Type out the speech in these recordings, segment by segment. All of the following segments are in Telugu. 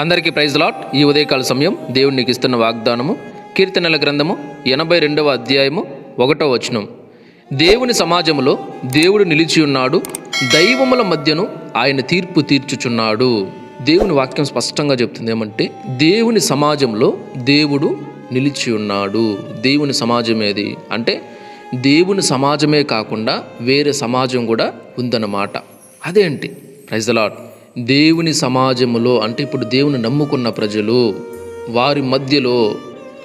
అందరికీ ప్రైజ్ లాట్. ఈ ఉదయకాల సమయం దేవుడు నీకు ఇస్తున్న వాగ్దానము కీర్తనల గ్రంథము ఎనభై రెండవ అధ్యాయము ఒకటో వచనం. దేవుని సమాజములో దేవుడు నిలిచి ఉన్నాడు దైవముల మధ్యను ఆయన తీర్పు తీర్చుచున్నాడు. దేవుని వాక్యం స్పష్టంగా చెప్తుంది ఏమంటే దేవుని సమాజంలో దేవుడు నిలిచి ఉన్నాడు. దేవుని సమాజం ఏది? అంటే దేవుని సమాజమే కాకుండా వేరే సమాజం కూడా ఉందన్నమాట. అదేంటి? Prize lot. దేవుని సమాజములో అంటే ఇప్పుడు దేవుని నమ్ముకున్న ప్రజలు వారి మధ్యలో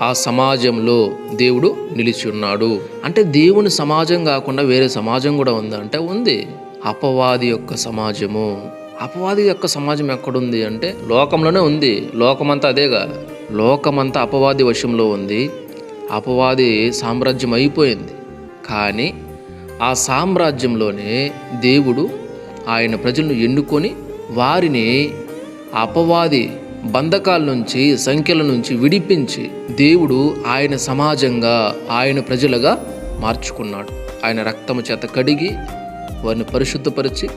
ఆ సమాజంలో దేవుడు నిలిచి ఉన్నాడు అంటే దేవుని సమాజం కాకుండా వేరే సమాజం కూడా ఉందా? అంటే ఉంది. అపవాది యొక్క సమాజము. అపవాది యొక్క సమాజం ఎక్కడుంది అంటే లోకంలోనే ఉంది. లోకమంతా అదేగా. లోకమంతా అపవాది వశంలో ఉంది. అపవాది సామ్రాజ్యం అయిపోయింది. కానీ ఆ సామ్రాజ్యంలోనే దేవుడు ఆయన ప్రజలను ఎన్నుకొని వారిని అపవాది బంధకాల నుంచి సంఖ్యల నుంచి విడిపించి దేవుడు ఆయన సమాజంగా ఆయన ప్రజలుగా మార్చుకున్నాడు. ఆయన రక్తము చేత కడిగి వారిని పరిశుద్ధపరిచి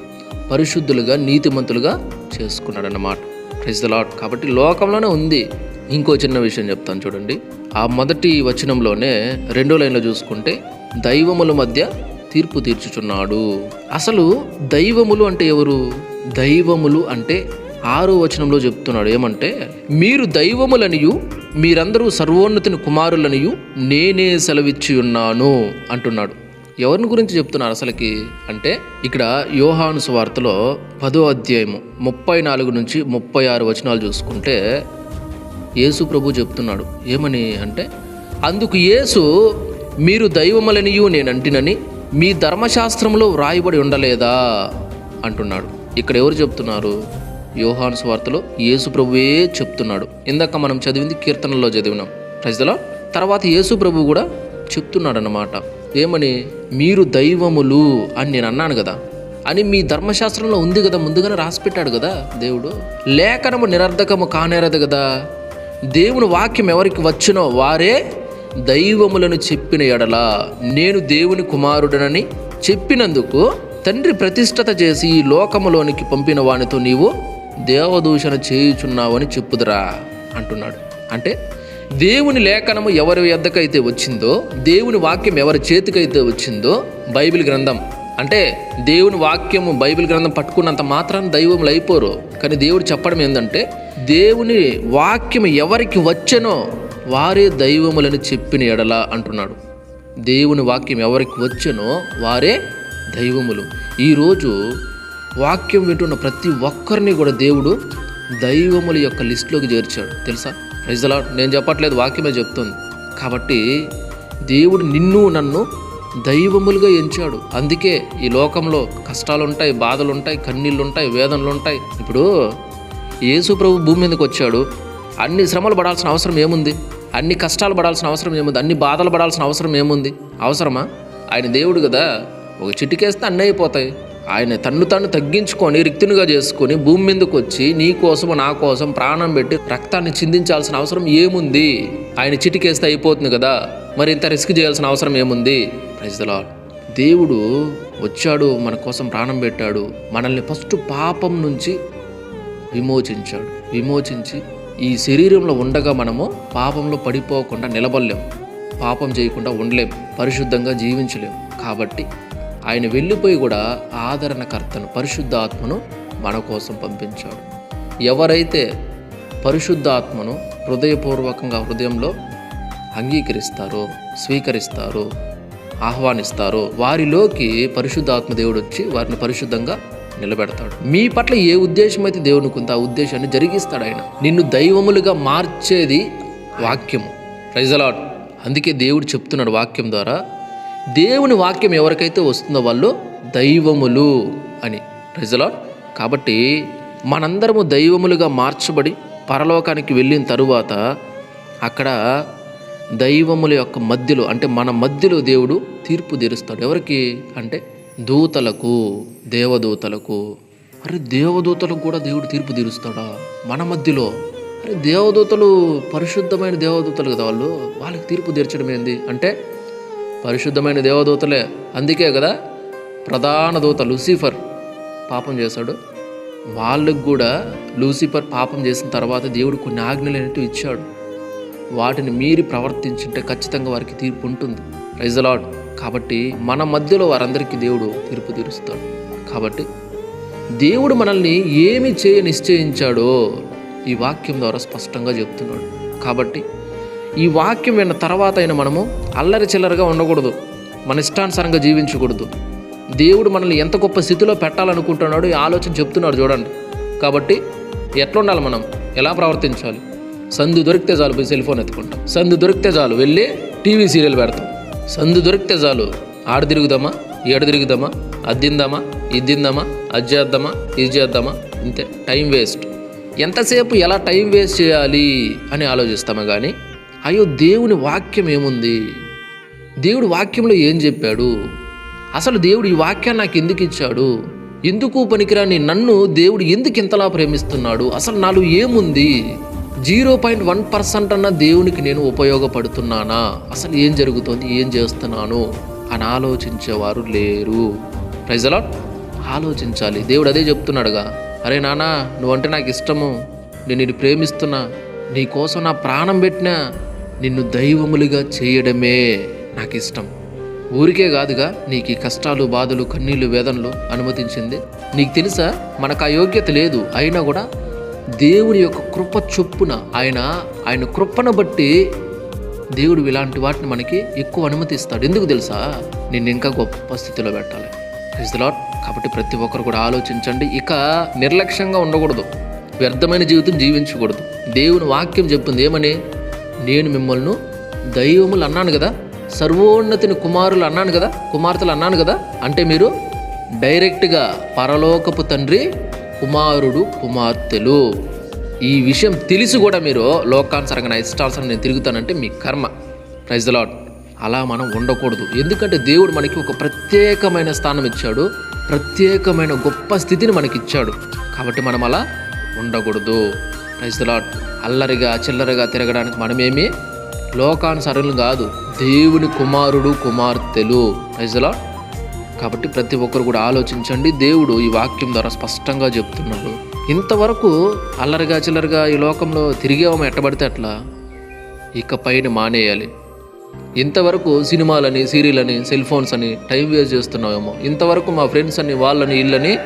పరిశుద్ధులుగా నీతిమంతులుగా చేసుకున్నాడు అన్నమాట ప్రైజ్ ద లాట్ కాబట్టి లోకంలోనే ఉంది. ఇంకో చిన్న విషయం చెప్తాను చూడండి. ఆ మొదటి వచనంలోనే రెండో లైన్లో చూసుకుంటే దైవముల మధ్య తీర్పు తీర్చుచున్నాడు. అసలు దైవములు అంటే ఎవరు? దైవములు అంటే ఆరో వచనంలో చెప్తున్నాడు ఏమంటే మీరు దైవములనియు మీరందరూ సర్వోన్నతిని కుమారులనియు నేనే సెలవిచ్చి ఉన్నాను అంటున్నాడు. ఎవరిని గురించి చెప్తున్నారు అసలుకి? అంటే ఇక్కడ యోహాను సువార్తలో పదో అధ్యాయము ముప్పై నాలుగు నుంచి ముప్పై ఆరు వచనాలు చూసుకుంటే యేసు ప్రభు చెప్తున్నాడు. ఏమని అంటే అందుకు యేసు మీరు దైవములనియు నేనంటినని మీ ధర్మశాస్త్రంలో వ్రాయబడి ఉండలేదా అంటున్నాడు. ఇక్కడ ఎవరు చెప్తున్నారు? యోహాను స్వార్తలో యేసు ప్రభువే చెప్తున్నాడు. ఇందాక మనం చదివింది కీర్తనలో చదివినాం. ప్రజలో తర్వాత యేసు ప్రభు కూడా చెప్తున్నాడు అన్నమాట ఏమని? మీరు దైవములు అని నేను అన్నాను కదా. అని మీ ధర్మశాస్త్రంలో ఉంది కదా ముందుగానే రాసిపెట్టాడు కదా దేవుడు. లేఖనము నిరర్ధకము కానేరదు కదా. దేవుని వాక్యం ఎవరికి వచ్చినో వారే దైవములను చెప్పిన ఎడల నేను దేవుని కుమారుడనని చెప్పినందుకు తండ్రి ప్రతిష్టత చేసి ఈ లోకములోనికి పంపిన వానితో నీవు దేవదూషణ చేయుచున్నావని చెప్పుదురా అంటున్నాడు. అంటే దేవుని లేఖనము ఎవరి ఎద్దకైతే వచ్చిందో దేవుని వాక్యం ఎవరి చేతికైతే వచ్చిందో బైబిల్ గ్రంథం. అంటే దేవుని వాక్యము బైబిల్ గ్రంథం పట్టుకున్నంత మాత్రాన్ని దైవములు అయిపోరు. కానీ దేవుడు చెప్పడం ఏంటంటే దేవుని వాక్యం ఎవరికి వచ్చనో వారే దైవములని చెప్పిన ఎడల అంటున్నాడు. దేవుని వాక్యం ఎవరికి వచ్చనో వారే దైవములు. ఈరోజు వాక్యం వింటున్న ప్రతి ఒక్కరిని కూడా దేవుడు దైవముల యొక్క లిస్టులోకి చేర్చాడు. తెలుసా? ప్రజలా నేను చెప్పట్లేదు వాక్యమే చెప్తుంది. కాబట్టి దేవుడు నిన్ను నన్ను దైవములుగా ఎంచాడు. అందుకే ఈ లోకంలో కష్టాలుంటాయి బాధలుంటాయి కన్నీళ్ళుంటాయి వేదనలుంటాయి. ఇప్పుడు యేసు ప్రభు భూమి మీదకి వచ్చాడు. అన్ని శ్రమలు పడాల్సిన అవసరం ఏముంది? అన్ని కష్టాలు పడాల్సిన అవసరం ఏముంది? అన్ని బాధలు పడాల్సిన అవసరం ఏముంది? అవసరమా? ఆయన దేవుడు కదా. ఒక చిటికేస్తే అన్నీ అయిపోతాయి ఆయన తన్ను తను తగ్గించుకొని రిక్తునిగా చేసుకొని భూమి మీదకి వచ్చి నీ కోసం నా కోసం ప్రాణం పెట్టి రక్తాన్ని చిందించాల్సిన అవసరం ఏముంది? ఆయన చిటికేస్తే అయిపోతుంది కదా. మరి ఇంత రిస్క్ చేయాల్సిన అవసరం ఏముంది? ప్రజలా దేవుడు వచ్చాడు మన కోసం ప్రాణం పెట్టాడు. మనల్ని ఫస్ట్ పాపం నుంచి విమోచించాడు. విమోచించి ఈ శరీరంలో ఉండగా మనము పాపంలో పడిపోకుండా నిలబడలేం. పాపం చేయకుండా ఉండలేం. పరిశుద్ధంగా జీవించలేం. కాబట్టి ఆయన వెళ్ళిపోయి కూడా ఆదరణకర్తను పరిశుద్ధాత్మను మన కోసం పంపించాడు. ఎవరైతే పరిశుద్ధాత్మను హృదయపూర్వకంగా హృదయంలో అంగీకరిస్తారో స్వీకరిస్తారో ఆహ్వానిస్తారో వారిలోకి పరిశుద్ధాత్మ దేవుడు వచ్చి వారిని పరిశుద్ధంగా నిలబెడతాడు. మీ పట్ల ఏ ఉద్దేశం అయితే దేవునికి ఉందో ఆ ఉద్దేశాన్ని జరిగిస్తాడు ఆయన. నిన్ను దైవములుగా మార్చేది వాక్యము. ప్రైజలాడ్ అందుకే దేవుడు చెప్తున్నాడు వాక్యం ద్వారా దేవుని వాక్యం ఎవరికైతే వస్తుందో వాళ్ళు దైవములు అని. ప్రజలాడ్ కాబట్టి మనందరము దైవములుగా మార్చబడి పరలోకానికి వెళ్ళిన తరువాత అక్కడ దైవముల యొక్క మధ్యలో అంటే మన మధ్యలో దేవుడు తీర్పు తీరుస్తాడు. ఎవరికి? అంటే దూతలకు దేవదూతలకు. అరే దేవదూతలకు కూడా దేవుడు తీర్పు తీరుస్తాడా? మన మధ్యలో. అరే దేవదూతలు పరిశుద్ధమైన దేవదూతలు కదా వాళ్ళు? వాళ్ళకి తీర్పు తీర్చడం ఏంది అంటే పరిశుద్ధమైన దేవదూతలే. అందుకే కదా ప్రధాన దూత లూసిఫర్ పాపం చేశాడు. వాళ్ళకు కూడా లూసిఫర్ పాపం చేసిన తర్వాత దేవుడు కొన్ని ఆజ్ఞలు అనేటివి ఇచ్చాడు. వాటిని మీరి ప్రవర్తించుంటే ఖచ్చితంగా వారికి తీర్పు ఉంటుంది. రైజలాడ్ కాబట్టి మన మధ్యలో వారందరికీ దేవుడు తీర్పు తీరుస్తాడు. కాబట్టి దేవుడు మనల్ని ఏమి చేయ నిశ్చయించాడో ఈ వాక్యం ద్వారా స్పష్టంగా చెప్తున్నాడు. కాబట్టి ఈ వాక్యం విన్న తర్వాత అయినా మనము అల్లరి చిల్లరగా ఉండకూడదు. మన ఇష్టానుసారంగా జీవించకూడదు. దేవుడు మనల్ని ఎంత గొప్ప స్థితిలో పెట్టాలనుకుంటున్నాడో ఈ ఆలోచన చెప్తున్నాడు చూడండి. కాబట్టి ఎట్లా ఉండాలి మనం? ఎలా ప్రవర్తించాలి? సందు దొరికితే చాలు పోయి సెల్ ఫోన్ ఎత్తుకుంటాం. సందు దొరికితే చాలు వెళ్ళి టీవీ సీరియల్ పెడతాం. సందు దొరికితే చాలు ఆడ తిరుగుదామా? ఏడ తిరుగుదామా? అద్దిందామా ఇద్దిందామా అది చేద్దామా? ఇది చేద్దామా? ఇంతే. Time waste. ఎంతసేపు ఎలా టైం వేస్ట్ చేయాలి అని ఆలోచిస్తామా కానీ అయ్యో దేవుని వాక్యం ఏముంది? దేవుడు వాక్యంలో ఏం చెప్పాడు? అసలు దేవుడు ఈ వాక్యాన్ని నాకు ఎందుకు ఇచ్చాడు? ఎందుకు పనికిరాని నన్ను దేవుడు ఎందుకు ఇంతలా ప్రేమిస్తున్నాడు? అసలు నాలో ఏముంది? జీరో పాయింట్ వన్ పర్సెంట్ అన్న దేవునికి నేను ఉపయోగపడుతున్నానా? అసలు ఏం జరుగుతోంది? ఏం చేస్తున్నాను? అని ఆలోచించేవారు లేరు. ప్రైజలా ఆలోచించాలి. దేవుడు అదే చెప్తున్నాడుగా. అరే నానా నువ్వంటే నాకు ఇష్టము. నేను నిన్ను ప్రేమిస్తున్నా. నీ కోసం నా ప్రాణం పెట్టినా నిన్ను దైవములుగా చేయడమే నాకు ఇష్టం ఊరికే కాదుగా నీకు ఈ కష్టాలు బాధలు కన్నీళ్ళు వేదనలు అనుమతించింది. నీకు తెలుసా మనకు ఆ యోగ్యత లేదు. అయినా కూడా దేవుని యొక్క కృప చొప్పున ఆయన ఆయన కృపను బట్టి దేవుడు ఇలాంటి వాటిని మనకి ఎక్కువ అనుమతిస్తాడు. ఎందుకు తెలుసా? నిన్ను ఇంకా గొప్ప స్థితిలో పెట్టాలి. Praise లాట్ కాబట్టి ప్రతి ఒక్కరు కూడా ఆలోచించండి. ఇక నిర్లక్ష్యంగా ఉండకూడదు. వ్యర్థమైన జీవితం జీవించకూడదు. దేవుని వాక్యం చెప్పింది ఏమని? నేను మిమ్మల్ని దైవములు అన్నాను కదా సర్వోన్నతిని కుమారులు అన్నాను కదా కుమార్తెలు అన్నాను కదా అంటే మీరు డైరెక్ట్గా పరలోకపు తండ్రి కుమారుడు కుమార్తెలు. ఈ విషయం తెలిసి కూడా మీరు లోకానుసరంగా నా ఇష్టానుసరంగా నేను తిరుగుతానంటే మీ కర్మ. ప్రైజ్ లాడ్ అలా మనం ఉండకూడదు. ఎందుకంటే దేవుడు మనకి ఒక ప్రత్యేకమైన స్థానం ఇచ్చాడు ప్రత్యేకమైన గొప్ప స్థితిని మనకి ఇచ్చాడు కాబట్టి మనం అలా ఉండకూడదు. క్రైస్తలాడ్ అల్లరిగా చిల్లరగా తిరగడానికి మనమేమి లోకానుసరులు కాదు దేవుని కుమారుడు కుమార్తెలు. క్రైస్తలాడ్ కాబట్టి ప్రతి ఒక్కరు కూడా ఆలోచించండి దేవుడు ఈ వాక్యం ద్వారా స్పష్టంగా చెప్తున్నాడు. ఇంతవరకు అల్లరిగా చిల్లరగా ఈ లోకంలో తిరిగేవమో ఎట్టబడితే అట్లా? ఇక పైన మానేయాలి. ఇంతవరకు సినిమాలని సీరియల్ అని సెల్ ఫోన్స్ అని టైం వేస్ట్ చేస్తున్నావేమో. ఇంతవరకు మా ఫ్రెండ్స్ అని వాళ్ళని వీళ్ళని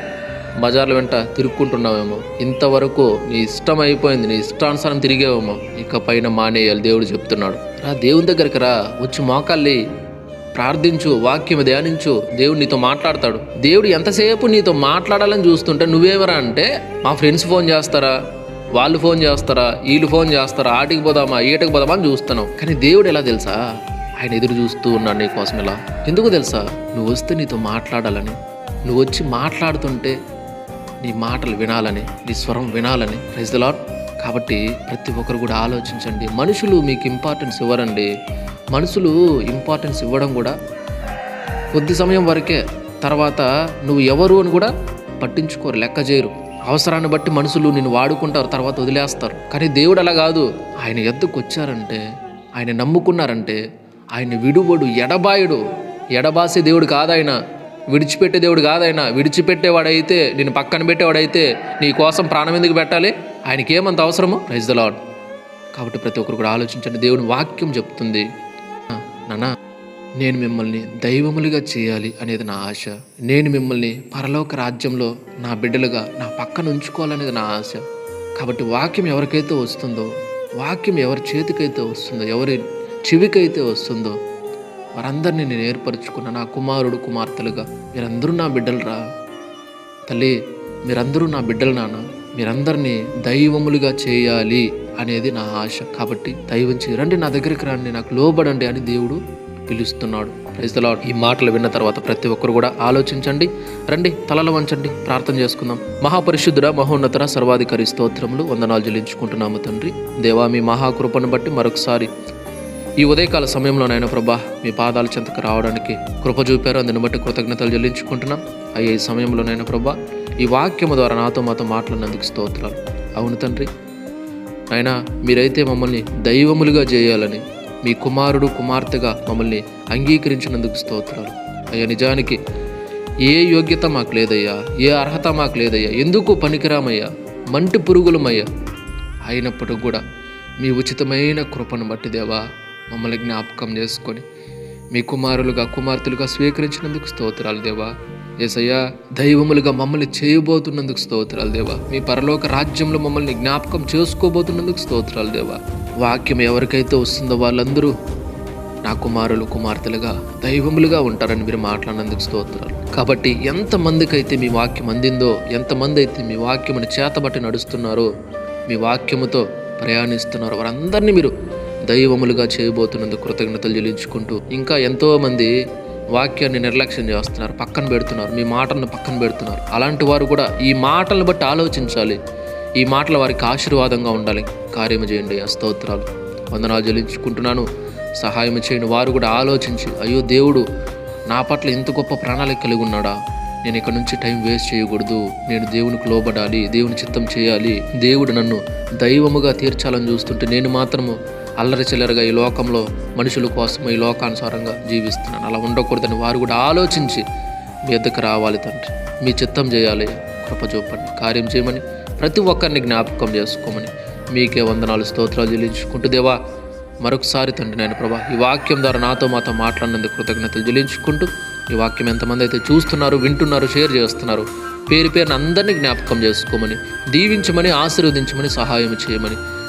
బజార్ల వెంట తిరుక్కుంటున్నావేమో. ఇంతవరకు నీ ఇష్టం అయిపోయింది నీ ఇష్టానుసారం తిరిగేవేమో. ఇక పైన మానేయాలి దేవుడు చెప్తున్నాడు. రా దేవుని దగ్గరికి రా. వచ్చి మోకాళ్ళి ప్రార్థించు వాక్యం ధ్యానించు. దేవుడు నీతో మాట్లాడతాడు. దేవుడు ఎంతసేపు నీతో మాట్లాడాలని చూస్తుంటే నువ్వేమరా అంటే మా ఫ్రెండ్స్ ఫోన్ చేస్తారా? వాళ్ళు ఫోన్ చేస్తారా? వీళ్ళు ఫోన్ చేస్తారా? ఆటికి పోదామా? ఈటకి పోదామా అని చూస్తున్నావు. కానీ దేవుడు ఎలా తెలుసా? ఆయన ఎదురు చూస్తూ ఉన్నాడు నీకోసం ఇలా. ఎందుకు తెలుసా? నువ్వు వస్తే నీతో మాట్లాడాలని. నువ్వు వచ్చి మాట్లాడుతుంటే నీ మాటలు వినాలని నీ స్వరం వినాలని ప్రైజ్ ద కాబట్టి ప్రతి ఒక్కరు కూడా ఆలోచించండి. మనుషులు మీకు ఇంపార్టెన్స్ ఇవ్వరండి. మనుషులు ఇంపార్టెన్స్ ఇవ్వడం కూడా కొద్ది సమయం వరకే తర్వాత నువ్వు ఎవరు అని కూడా పట్టించుకోరు లెక్క చేయరు. అవసరాన్ని బట్టి మనుషులు నిన్ను వాడుకుంటారు తర్వాత వదిలేస్తారు. కానీ దేవుడు అలా కాదు. ఆయన ఎద్దుకు వచ్చారంటే ఆయన నమ్ముకున్నారంటే ఆయన విడువడు ఎడబాయుడు. ఎడబాసే దేవుడు కాదాయన విడిచిపెట్టే దేవుడు కాదాయన విడిచిపెట్టేవాడైతే నేను పక్కన పెట్టేవాడైతే నీ కోసం ప్రాణం ఎందుకు పెట్టాలి? ఆయనకి ఏమంత అవసరమో? రైజ్ ద లాడ్ కాబట్టి ప్రతి ఒక్కరు కూడా ఆలోచించండి. దేవుని వాక్యం చెప్తుంది. నానా నేను మిమ్మల్ని దైవములుగా చేయాలి అనేది నా ఆశ. నేను మిమ్మల్ని పరలోక రాజ్యంలో నా బిడ్డలుగా నా పక్కన ఉంచుకోవాలనేది నా ఆశ. కాబట్టి వాక్యం ఎవరికైతే వస్తుందో వాక్యం ఎవరి చేతికైతే వస్తుందో ఎవరి చెవికైతే వస్తుందో వారందరినీ నేను ఏర్పరచుకున్న నా కుమారుడు కుమార్తెలుగా. మీరందరూ నా బిడ్డలురా? తల్లి మీరందరూ నా బిడ్డలు నాన్న. మీరందరినీ దైవములుగా చేయాలి అనేది నా ఆశ. కాబట్టి దైవం రండి నా దగ్గరికి రండి. నాకు లోబడండి అని దేవుడు పిలుస్తున్నాడు. ప్రైజ్ ఈ మాటలు విన్న తర్వాత ప్రతి ఒక్కరు కూడా ఆలోచించండి. రండి తలలు వంచండి. ప్రార్థన చేసుకుందాం. మహాపరిశుద్ధుడ మహోన్నతర సర్వాధికారి స్తోత్రములు వందనాలు చెల్లించుకుంటున్నాము తండ్రి. దేవా మీ మహాకృపను బట్టి మరొకసారి ఈ ఉదయకాల సమయంలో నాయన ప్రభా మీ పాదాల చెంతకు రావడానికి కృప చూపారు. అందుని బట్టి కృతజ్ఞతలు చెల్లించుకుంటున్నాం. అయ్యే ఈ నాయన ప్రభా ఈ వాక్యము ద్వారా నాతో మాతో మాట్లాడినందుకు స్తోత్రాలు. అవును తండ్రి. అయినా మీరైతే మమ్మల్ని దైవములుగా చేయాలని మీ కుమారుడు కుమార్తెగా మమ్మల్ని అంగీకరించినందుకు స్తోత్రాలు. అయ్యా నిజానికి ఏ యోగ్యత మాకు లేదయ్యా ఏ అర్హత మాకు లేదయ్యా ఎందుకు పనికిరామయ్యా మంటి పురుగులమయ్యా. అయినప్పటికి కూడా మీ ఉచితమైన కృపను బట్టి దేవా మమ్మల్ని జ్ఞాపకం చేసుకొని మీ కుమారులుగా కుమార్తెలుగా స్వీకరించినందుకు స్తోత్రాలు దేవా. ఏసయ్యా దైవములుగా మమ్మల్ని చేయబోతున్నందుకు స్తోత్రాలు దేవా. మీ పరలోక రాజ్యంలో మమ్మల్ని జ్ఞాపకం చేసుకోబోతున్నందుకు స్తోత్రాలు దేవా. వాక్యం ఎవరికైతే వస్తుందో వాళ్ళందరూ నా కుమారులు కుమార్తెలుగా దైవములుగా ఉంటారని మీరు మాట్లాడినందుకు స్తోత్రాలు. కాబట్టి ఎంతమందికి అయితే మీ వాక్యం అందిందో ఎంతమంది అయితే మీ వాక్యముని చేతబట్టి నడుస్తున్నారో మీ వాక్యముతో ప్రయాణిస్తున్నారో వారందరినీ మీరు దైవములుగా చేయబోతున్నందుకు కృతజ్ఞతలు చెల్లించుకుంటూ ఇంకా ఎంతోమంది వాక్యాన్ని నిర్లక్ష్యం చేస్తున్నారు పక్కన పెడుతున్నారు మీ మాటలను పక్కన పెడుతున్నారు. అలాంటి వారు కూడా ఈ మాటలను బట్టి ఆలోచించాలి. ఈ మాటలు వారికి ఆశీర్వాదంగా ఉండాలి. కార్యము చేయండి. అస్తోత్రాలు వందనాలు చెల్లించుకుంటున్నాను. సహాయం చేయండి వారు కూడా ఆలోచించి అయ్యో దేవుడు నా పట్ల ఇంత గొప్ప ప్రణాళిక కలిగి ఉన్నాడా? నేను ఇక్కడ నుంచి టైం వేస్ట్ చేయకూడదు. నేను దేవునికి లోబడాలి దేవుని చిత్తం చేయాలి. దేవుడు నన్ను దైవముగా తీర్చాలని చూస్తుంటే నేను మాత్రము అల్లరి చిల్లరగా ఈ లోకంలో మనుషుల కోసం ఈ లోకానుసారంగా జీవిస్తున్నాను. అలా ఉండకూడదని వారు కూడా ఆలోచించి మీ ఎద్దకు రావాలి తండ్రి. మీ చిత్తం చేయాలి. కృప చూపండి. కార్యం చేయమని ప్రతి ఒక్కరిని జ్ఞాపకం చేసుకోమని మీకే వందనాలు స్తోత్రాలు చెల్లించుకుంటూ దేవా మరొకసారి తండ్రి నేను ప్రభా ఈ వాక్యం ద్వారా నాతో మాతో మాట్లాడినందుకు కృతజ్ఞతలు చెల్లించుకుంటూ ఈ వాక్యం ఎంతమంది అయితే చూస్తున్నారు వింటున్నారు షేర్ చేస్తున్నారు పేరు పేరున అందరినీ జ్ఞాపకం చేసుకోమని దీవించమని ఆశీర్వదించమని సహాయం చేయమని